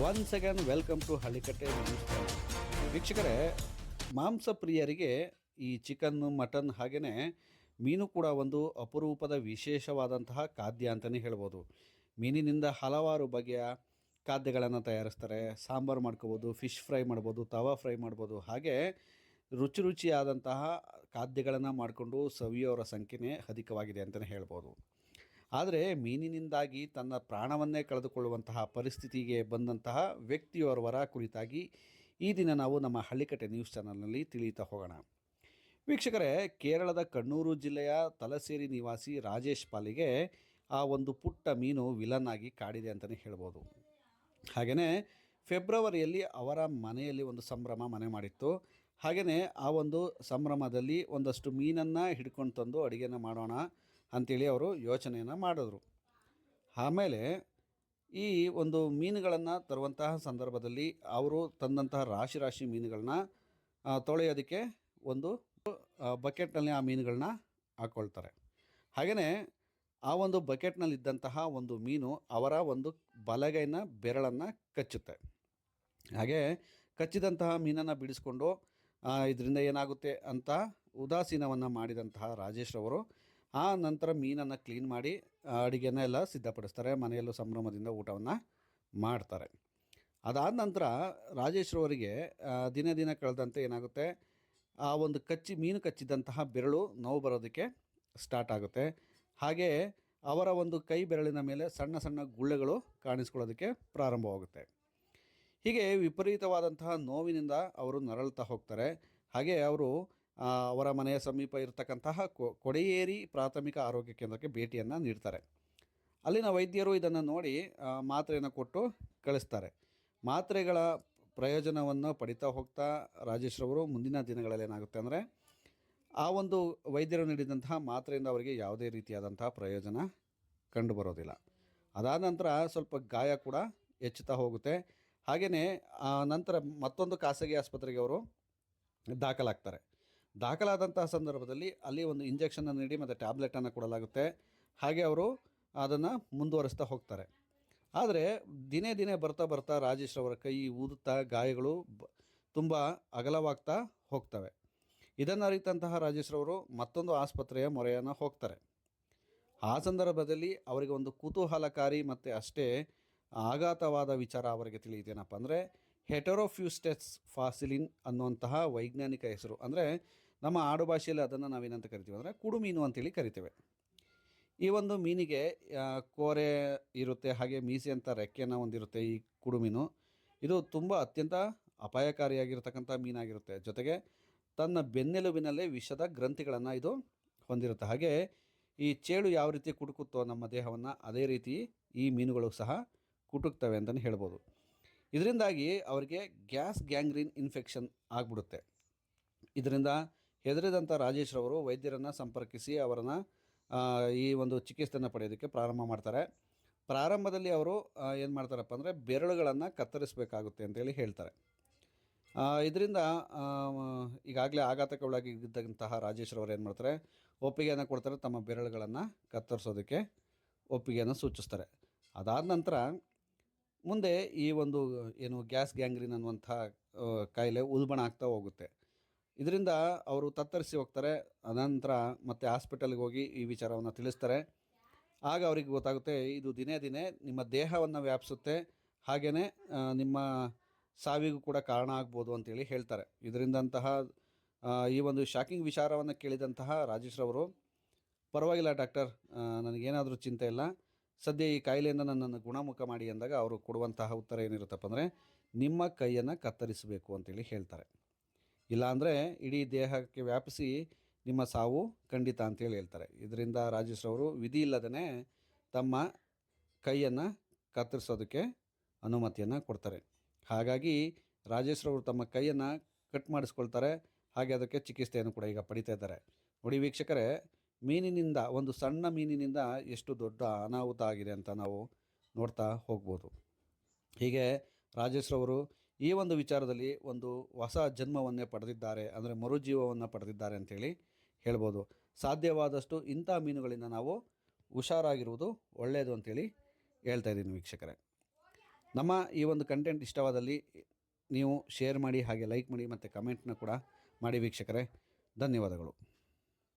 Once again welcome to Hallikatte ವೀಕ್ಷಕರೇ, ಮಾಂಸ ಪ್ರಿಯರಿಗೆ ಈ ಚಿಕನ್ ಮಟನ್ ಹಾಗೆಯೇ ಮೀನು ಕೂಡ ಒಂದು ಅಪರೂಪದ ವಿಶೇಷವಾದಂತಹ ಖಾದ್ಯ ಅಂತಲೇ ಹೇಳ್ಬೋದು. ಮೀನಿನಿಂದ ಹಲವಾರು ಬಗೆಯ ಖಾದ್ಯಗಳನ್ನು ತಯಾರಿಸ್ತಾರೆ. ಸಾಂಬಾರು ಮಾಡ್ಕೋಬೋದು ಫಿಶ್ ಫ್ರೈ ಮಾಡ್ಬೋದು, ತವಾ ಫ್ರೈ ಮಾಡ್ಬೋದು. ಹಾಗೆ ರುಚಿ ರುಚಿಯಾದಂತಹ ಖಾದ್ಯಗಳನ್ನು ಮಾಡಿಕೊಂಡು ಸವಿಯೋರ ಸಂಖ್ಯೆನೇ ಅಧಿಕವಾಗಿದೆ ಅಂತಲೇ ಹೇಳ್ಬೋದು. ಆದರೆ ಮೀನಿನಿಂದಾಗಿ ತನ್ನ ಪ್ರಾಣವನ್ನೇ ಕಳೆದುಕೊಳ್ಳುವಂತಹ ಪರಿಸ್ಥಿತಿಗೆ ಬಂದಂತಹ ವ್ಯಕ್ತಿಯೋರ್ವರ ಕುರಿತಾಗಿ ಈ ದಿನ ನಾವು ನಮ್ಮ ಹಳ್ಳಿಕಟ್ಟೆ ನ್ಯೂಸ್ ಚಾನಲ್ನಲ್ಲಿ ತಿಳಿಯುತ್ತಾ ಹೋಗೋಣ. ವೀಕ್ಷಕರೇ, ಕೇರಳದ ಕಣ್ಣೂರು ಜಿಲ್ಲೆಯ ತಲಸೇರಿ ನಿವಾಸಿ ರಾಜೇಶ್ ಪಾಲಿಗೆ ಆ ಒಂದು ಪುಟ್ಟ ಮೀನು ವಿಲನ್ ಆಗಿ ಕಾಡಿದೆ ಅಂತಲೇ ಹೇಳ್ಬೋದು. ಹಾಗೆಯೇ ಫೆಬ್ರವರಿಯಲ್ಲಿ ಅವರ ಮನೆಯಲ್ಲಿ ಒಂದು ಸಂಭ್ರಮ ಮನೆ ಮಾಡಿತ್ತು. ಹಾಗೆಯೇ ಆ ಒಂದು ಸಂಭ್ರಮದಲ್ಲಿ ಒಂದಷ್ಟು ಮೀನನ್ನು ಹಿಡ್ಕೊಂಡು ತಂದು ಅಡುಗೆನ ಮಾಡೋಣ ಅಂಥೇಳಿ ಅವರು ಯೋಚನೆಯನ್ನು ಮಾಡಿದ್ರು. ಆಮೇಲೆ ಈ ಒಂದು ಮೀನುಗಳನ್ನು ತರುವಂತಹ ಸಂದರ್ಭದಲ್ಲಿ ಅವರು ತಂದಂತಹ ರಾಶಿ ರಾಶಿ ಮೀನುಗಳನ್ನ ತೊಳೆಯೋದಕ್ಕೆ ಒಂದು ಬಕೆಟ್ನಲ್ಲಿ ಆ ಮೀನುಗಳನ್ನ ಹಾಕ್ಕೊಳ್ತಾರೆ ಹಾಗೆಯೇ ಆ ಒಂದು ಬಕೆಟ್ನಲ್ಲಿದ್ದಂತಹ ಒಂದು ಮೀನು ಅವರ ಒಂದು ಬಲಗೈನ ಬೆರಳನ್ನು ಕಚ್ಚುತ್ತೆ. ಹಾಗೆ ಕಚ್ಚಿದಂತಹ ಮೀನನ್ನು ಬಿಡಿಸ್ಕೊಂಡು ಇದರಿಂದ ಏನಾಗುತ್ತೆ ಅಂತ ಉದಾಸೀನವನ್ನು ಮಾಡಿದಂತಹ ರಾಜೇಶ್ ಅವರು ಆ ನಂತರ ಮೀನನ್ನು ಕ್ಲೀನ್ ಮಾಡಿ ಅಡುಗೆನ ಎಲ್ಲ ಸಿದ್ಧಪಡಿಸ್ತಾರೆ. ಮನೆಯಲ್ಲೂ ಸಂಭ್ರಮದಿಂದ ಊಟವನ್ನು ಮಾಡ್ತಾರೆ. ಅದಾದ ನಂತರ ರಾಜೇಶ್ವರವರಿಗೆ ದಿನ ದಿನ ಕಳೆದಂತೆ ಏನಾಗುತ್ತೆ, ಆ ಒಂದು ಕಚ್ಚಿ, ಮೀನು ಕಚ್ಚಿದಂತಹ ಬೆರಳು ನೋವು ಬರೋದಕ್ಕೆ ಸ್ಟಾರ್ಟ್ ಆಗುತ್ತೆ. ಹಾಗೆ ಅವರ ಒಂದು ಕೈ ಬೆರಳಿನ ಮೇಲೆ ಸಣ್ಣ ಸಣ್ಣ ಗುಳ್ಳೆಗಳು ಕಾಣಿಸ್ಕೊಳ್ಳೋದಕ್ಕೆ ಪ್ರಾರಂಭವಾಗುತ್ತೆ. ಹೀಗೆ ವಿಪರೀತವಾದಂತಹ ನೋವಿನಿಂದ ಅವರು ನರಳುತ್ತಾ ಹೋಗ್ತಾರೆ. ಹಾಗೆ ಅವರು ಅವರ ಮನೆಯ ಸಮೀಪ ಇರತಕ್ಕಂತಹ ಕೊಡೆಯೇರಿ ಪ್ರಾಥಮಿಕ ಆರೋಗ್ಯ ಕೇಂದ್ರಕ್ಕೆ ಭೇಟಿಯನ್ನು ನೀಡ್ತಾರೆ. ಅಲ್ಲಿನ ವೈದ್ಯರು ಇದನ್ನು ನೋಡಿ ಮಾತ್ರೆಯನ್ನು ಕೊಟ್ಟು ಕಳಿಸ್ತಾರೆ. ಮಾತ್ರೆಗಳ ಪ್ರಯೋಜನವನ್ನು ಪಡಿತಾ ಹೋಗ್ತಾ ರಾಜೇಶ್ ರವರು ಮುಂದಿನ ದಿನಗಳಲ್ಲಿ ಏನಾಗುತ್ತೆ ಅಂದರೆ, ಆ ಒಂದು ವೈದ್ಯರು ನೀಡಿದಂತಹ ಮಾತ್ರೆಯಿಂದ ಅವರಿಗೆ ಯಾವುದೇ ರೀತಿಯಾದಂತಹ ಪ್ರಯೋಜನ ಕಂಡುಬರೋದಿಲ್ಲ ಅದಾದ ನಂತರ ಸ್ವಲ್ಪ ಗಾಯ ಕೂಡ ಹೆಚ್ಚುತ್ತಾ ಹೋಗುತ್ತೆ. ಹಾಗೆಯೇ ನಂತರ ಮತ್ತೊಂದು ಖಾಸಗಿ ಆಸ್ಪತ್ರೆಗೆ ಅವರು ದಾಖಲಾಗ್ತಾರೆ. ದಾಖಲಾದಂತಹ ಸಂದರ್ಭದಲ್ಲಿ ಅಲ್ಲಿ ಒಂದು ಇಂಜೆಕ್ಷನನ್ನು ನೀಡಿ ಮತ್ತು ಟ್ಯಾಬ್ಲೆಟನ್ನು ಕೊಡಲಾಗುತ್ತೆ. ಹಾಗೆ ಅವರು ಅದನ್ನು ಮುಂದುವರಿಸ್ತಾ ಹೋಗ್ತಾರೆ. ಆದರೆ ದಿನೇ ದಿನೇ ಬರ್ತಾ ಬರ್ತಾ ರಾಜೇಶ್ ಅವರ ಕೈ ಊದುತ್ತಾ ಗಾಯಗಳು ಬ ತುಂಬ ಅಗಲವಾಗ್ತಾ ಹೋಗ್ತವೆ. ಇದನ್ನು ಅರಿತಂತಹ ರಾಜೇಶ್ರವರು ಮತ್ತೊಂದು ಆಸ್ಪತ್ರೆಯ ಮೊರೆಯನ್ನು ಹೋಗ್ತಾರೆ. ಆ ಸಂದರ್ಭದಲ್ಲಿ ಅವರಿಗೆ ಒಂದು ಕುತೂಹಲಕಾರಿ ಮತ್ತು ಅಷ್ಟೇ ಆಘಾತವಾದ ವಿಚಾರ ಅವರಿಗೆ ತಿಳಿಯುತ್ತೇನಪ್ಪ ಅಂದರೆ ಹೆಟರೋಫ್ಯೂಸ್ಟೆಸ್ ಫಾಸಿಲಿನ್ ಅನ್ನುವಂತಹ ವೈಜ್ಞಾನಿಕ ಹೆಸರು. ಅಂದರೆ ನಮ್ಮ ಆಡು ಭಾಷೆಯಲ್ಲಿ ಅದನ್ನು ನಾವೇನಂತ ಕರಿತೀವಿ ಅಂದರೆ ಕುಡುಮೀನು ಅಂತೇಳಿ ಕರಿತೇವೆ. ಈ ಒಂದು ಮೀನಿಗೆ ಕೋರೆ ಇರುತ್ತೆ, ಹಾಗೆ ಮೀಸೆ ಅಂತ ರೆಕ್ಕೆಯನ್ನು ಹೊಂದಿರುತ್ತೆ ಈ ಕುಡು ಮೀನು. ಇದು ತುಂಬ ಅತ್ಯಂತ ಅಪಾಯಕಾರಿಯಾಗಿರ್ತಕ್ಕಂಥ ಮೀನಾಗಿರುತ್ತೆ. ಜೊತೆಗೆ ತನ್ನ ಬೆನ್ನೆಲುಬಿನಲ್ಲೇ ವಿಷದ ಗ್ರಂಥಿಗಳನ್ನು ಇದು ಹೊಂದಿರುತ್ತೆ. ಹಾಗೆ ಈ ಚೇಳು ಯಾವ ರೀತಿ ಕುಟುಕುತ್ತೋ ನಮ್ಮ ದೇಹವನ್ನು ಅದೇ ರೀತಿ ಈ ಮೀನುಗಳು ಸಹ ಕುಟುಕ್ತವೆ ಅಂತಲೇ ಹೇಳ್ಬೋದು. ಇದರಿಂದಾಗಿ ಅವರಿಗೆ ಗ್ಯಾಸ್ ಗ್ಯಾಂಗ್ರೀನ್ ಇನ್ಫೆಕ್ಷನ್ ಆಗಿಬಿಡುತ್ತೆ. ಇದರಿಂದ ಹೆದರಿದಂಥ ರಾಜೇಶ್ ರವರು ವೈದ್ಯರನ್ನು ಸಂಪರ್ಕಿಸಿ ಅವರನ್ನು ಈ ಒಂದು ಚಿಕಿತ್ಸೆಯನ್ನು ಪಡೆಯೋದಕ್ಕೆ ಪ್ರಾರಂಭ ಮಾಡ್ತಾರೆ. ಪ್ರಾರಂಭದಲ್ಲಿ ಅವರು ಏನು ಮಾಡ್ತಾರಪ್ಪ ಅಂದರೆ ಬೆರಳುಗಳನ್ನು ಕತ್ತರಿಸಬೇಕಾಗುತ್ತೆ ಅಂತೇಳಿ ಹೇಳ್ತಾರೆ. ಇದರಿಂದ ಈಗಾಗಲೇ ಆಘಾತಕ್ಕೆ ಒಳಗಿದ್ದಂತಹ ರಾಜೇಶ್ ರವರು ಏನು ಮಾಡ್ತಾರೆ, ಒಪ್ಪಿಗೆಯನ್ನು ಕೊಡ್ತಾರೆ, ತಮ್ಮ ಬೆರಳುಗಳನ್ನು ಕತ್ತರಿಸೋದಕ್ಕೆ ಒಪ್ಪಿಗೆಯನ್ನು ಸೂಚಿಸ್ತಾರೆ. ಅದಾದ ನಂತರ ಮುಂದೆ ಈ ಒಂದು, ಏನು ಗ್ಯಾಸ್ ಗ್ಯಾಂಗ್ರೀನ್ ಅನ್ನುವಂಥ ಕಾಯಿಲೆ ಉಲ್ಬಣ ಆಗ್ತಾ ಹೋಗುತ್ತೆ. ಇದರಿಂದ ಅವರು ತತ್ತರಿಸಿ ಹೋಗ್ತಾರೆ, ಅನಂತರ ಮತ್ತೆ ಹಾಸ್ಪಿಟಲ್ಗೆ ಹೋಗಿ ಈ ವಿಚಾರವನ್ನು ತಿಳಿಸ್ತಾರೆ. ಆಗ ಅವರಿಗೆ ಗೊತ್ತಾಗುತ್ತೆ, ಇದು ದಿನೇ ದಿನೇ ನಿಮ್ಮ ದೇಹವನ್ನು ವ್ಯಾಪಿಸುತ್ತೆ ಹಾಗೆಯೇ ನಿಮ್ಮ ಸಾವಿಗೂ ಕೂಡ ಕಾರಣ ಆಗ್ಬೋದು ಅಂತೇಳಿ ಹೇಳ್ತಾರೆ. ಇದರಿಂದಂತಹ ಈ ಒಂದು ಶಾಕಿಂಗ್ ವಿಚಾರವನ್ನು ಕೇಳಿದಂತಹ ರಾಜೇಶ್ ರವರು, ಪರವಾಗಿಲ್ಲ ಡಾಕ್ಟರ್ ನನಗೇನಾದರೂ ಚಿಂತೆ ಇಲ್ಲ, ಸದ್ಯ ಈ ಕಾಯಿಲೆಯಿಂದ ನನ್ನನ್ನು ಗುಣಮುಖ ಮಾಡಿ ಅಂದಾಗ ಅವರು ಕೊಡುವಂತಹ ಉತ್ತರ ಏನಿರುತ್ತಪ್ಪ ಅಂದರೆ ನಿಮ್ಮ ಕೈಯನ್ನು ಕತ್ತರಿಸಬೇಕು ಅಂತೇಳಿ ಹೇಳ್ತಾರೆ. ಇಲ್ಲಾಂದರೆ ಇಡೀ ದೇಹಕ್ಕೆ ವ್ಯಾಪಿಸಿ ನಿಮ್ಮ ಸಾವು ಖಂಡಿತ ಅಂತೇಳಿ ಹೇಳ್ತಾರೆ. ಇದರಿಂದ ರಾಜೇಶ್ ಅವರು ವಿಧಿ ಇಲ್ಲದೇ ತಮ್ಮ ಕೈಯನ್ನು ಕತ್ತರಿಸೋದಕ್ಕೆ ಅನುಮತಿಯನ್ನು ಕೊಡ್ತಾರೆ. ಹಾಗಾಗಿ ರಾಜೇಶ್ ಅವರು ತಮ್ಮ ಕೈಯನ್ನು ಕಟ್ ಮಾಡಿಸ್ಕೊಳ್ತಾರೆ. ಹಾಗೆ ಅದಕ್ಕೆ ಚಿಕಿತ್ಸೆಯನ್ನು ಕೂಡ ಈಗ ಪಡಿತಾ ಇದ್ದಾರೆ. ನೋಡಿ ವೀಕ್ಷಕರೇ, ಮೀನಿನಿಂದ ಒಂದು ಸಣ್ಣ ಮೀನಿನಿಂದ ಎಷ್ಟು ದೊಡ್ಡ ಅನಾಹುತ ಆಗಿದೆ ಅಂತ ನಾವು ನೋಡ್ತಾ ಹೋಗ್ಬೋದು. ಹೀಗೆ ರಾಜೇಶ್ ರವರು ಈ ಒಂದು ವಿಚಾರದಲ್ಲಿ ಒಂದು ಹೊಸ ಜನ್ಮವನ್ನೇ ಪಡೆದಿದ್ದಾರೆ, ಅಂದರೆ ಮರುಜೀವವನ್ನು ಪಡೆದಿದ್ದಾರೆ ಅಂತೇಳಿ ಹೇಳ್ಬೋದು. ಸಾಧ್ಯವಾದಷ್ಟು ಇಂಥ ಮೀನುಗಳಿಂದ ನಾವು ಹುಷಾರಾಗಿರುವುದು ಒಳ್ಳೆಯದು ಅಂತೇಳಿ ಹೇಳ್ತಾ ಇದ್ದೀನಿ ವೀಕ್ಷಕರೇ. ನಮ್ಮ ಈ ಒಂದು ಕಂಟೆಂಟ್ ಇಷ್ಟವಾದಲ್ಲಿ ನೀವು ಶೇರ್ ಮಾಡಿ ಹಾಗೆ ಲೈಕ್ ಮಾಡಿ ಮತ್ತು ಕಮೆಂಟ್ನ ಕೂಡ ಮಾಡಿ ವೀಕ್ಷಕರೇ. ಧನ್ಯವಾದಗಳು.